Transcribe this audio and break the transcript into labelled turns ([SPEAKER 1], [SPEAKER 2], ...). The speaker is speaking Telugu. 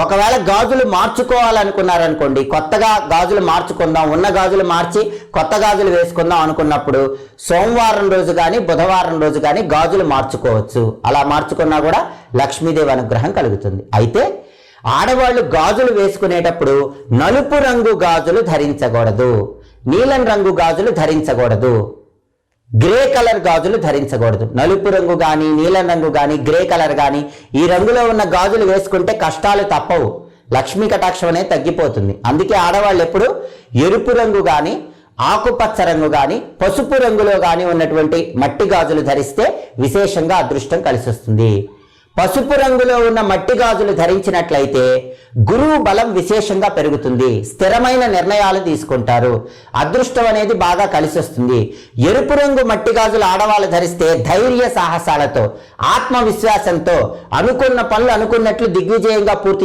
[SPEAKER 1] ఒకవేళ గాజులు మార్చుకోవాలనుకున్నారనుకోండి కొత్తగా గాజులు మార్చుకుందాం ఉన్న గాజులు మార్చి కొత్త గాజులు వేసుకుందాం అనుకున్నప్పుడు సోమవారం రోజు కానీ బుధవారం రోజు కానీ గాజులు మార్చుకోవచ్చు. అలా మార్చుకున్నా కూడా లక్ష్మీదేవి అనుగ్రహం కలుగుతుంది. అయితే ఆడవాళ్ళు గాజులు వేసుకునేటప్పుడు నలుపు రంగు గాజులు ధరించకూడదు నీలం రంగు గాజులు ధరించకూడదు. గ్రే కలర్ గాజులు ధరించకూడదు. నలుపు రంగు కానీ నీలం రంగు కానీ గ్రే కలర్ కానీ ఈ రంగులో ఉన్న గాజులు వేసుకుంటే కష్టాలు తప్పవు. లక్ష్మీ కటాక్షం అనేది తగ్గిపోతుంది. అందుకే ఆడవాళ్ళు ఎప్పుడు ఎరుపు రంగు కానీ ఆకుపచ్చ రంగు కానీ పసుపు రంగులో కానీ ఉన్నటువంటి మట్టి గాజులు ధరిస్తే విశేషంగా అదృష్టం కలిసి వస్తుంది పసుపు రంగులో ఉన్న మట్టి గాజులు ధరించినట్లయితే గురువు బలం విశేషంగా పెరుగుతుంది స్థిరమైన నిర్ణయాలు తీసుకుంటారు. అదృష్టం అనేది బాగా కలిసి వస్తుంది ఎరుపు రంగు మట్టి గాజులు ఆడవాళ్ళు ధరిస్తే ధైర్య సాహసాలతో ఆత్మవిశ్వాసంతో అనుకున్న పనులు అనుకున్నట్లు దిగ్విజయంగా పూర్తి